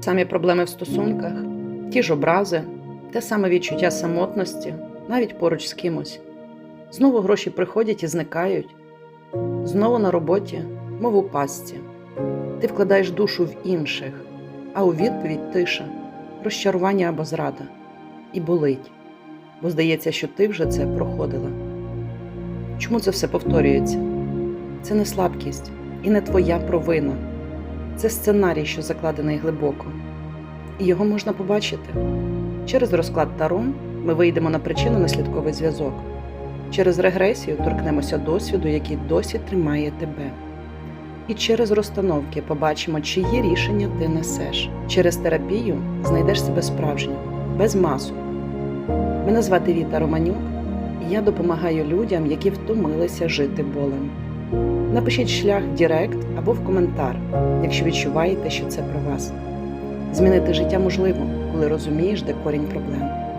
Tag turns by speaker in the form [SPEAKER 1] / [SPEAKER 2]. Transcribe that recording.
[SPEAKER 1] Самі проблеми в стосунках, ті ж образи, те саме відчуття самотності, навіть поруч з кимось. Знову гроші приходять і зникають. Знову на роботі, мов у пастці. Ти вкладаєш душу в інших, а у відповідь тиша, розчарування або зрада. І болить, бо здається, що ти вже це проходила. Чому це все повторюється? Це не слабкість і не твоя провина. Це сценарій, що закладений глибоко, і його можна побачити. Через розклад Таро ми вийдемо на причинно-наслідковий зв'язок. Через регресію торкнемося досвіду, який досі тримає тебе. І через розстановки побачимо, чиї рішення ти несеш. Через терапію знайдеш себе справжнім, без масу. Мене звати Віта Романюк, і я допомагаю людям, які втомилися жити болем. Напишіть шлях в Дірект або в коментар, якщо відчуваєте, що це про вас. Змінити життя можливо, коли розумієш, де корінь проблем.